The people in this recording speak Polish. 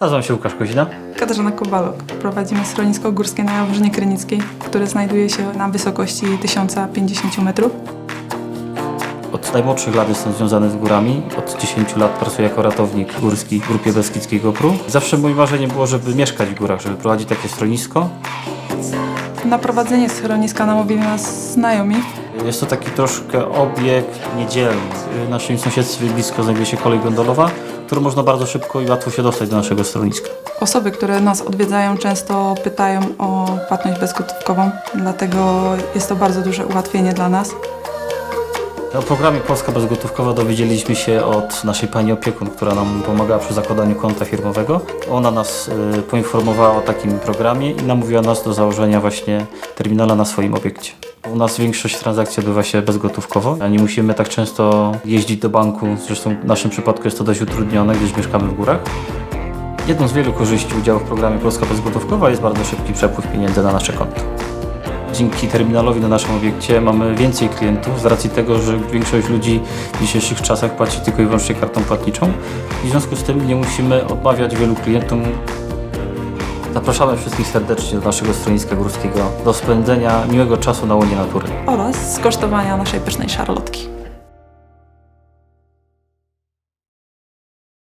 Nazywam się Łukasz Kozina. Katarzyna Kobalok. Prowadzimy schronisko górskie na Jaworzynie Krynickiej, które znajduje się na wysokości 1050 metrów. Od najmłodszych lat jestem związany z górami. Od 10 lat pracuję jako ratownik górski w grupie Beskidzkiego PRU. Zawsze moim marzeniem było, żeby mieszkać w górach, żeby prowadzić takie schronisko. Na prowadzenie schroniska namówili nas znajomi. Jest to taki troszkę obiekt niedzielny. W naszym sąsiedztwie blisko znajduje się kolej gondolowa, którą można bardzo szybko i łatwo się dostać do naszego schroniska. Osoby, które nas odwiedzają, często pytają o płatność bezgotówkową, dlatego jest to bardzo duże ułatwienie dla nas. O programie Polska Bezgotówkowa dowiedzieliśmy się od naszej pani opiekun, która nam pomagała przy zakładaniu konta firmowego. Ona nas y, poinformowała o takim programie i namówiła nas do założenia właśnie terminala na swoim obiekcie. U nas większość transakcji odbywa się bezgotówkowo, a nie musimy tak często jeździć do banku. Zresztą w naszym przypadku jest to dość utrudnione, gdyż mieszkamy w górach. Jedną z wielu korzyści udziału w programie Polska Bezgotówkowa jest bardzo szybki przepływ pieniędzy na nasze konto. Dzięki terminalowi na naszym obiekcie mamy więcej klientów z racji tego, że większość ludzi w dzisiejszych czasach płaci tylko i wyłącznie kartą płatniczą. W związku z tym nie musimy odmawiać wielu klientom. Zapraszamy wszystkich serdecznie do naszego schroniska górskiego do spędzenia miłego czasu na łonie natury. Oraz skosztowania naszej pysznej szarlotki.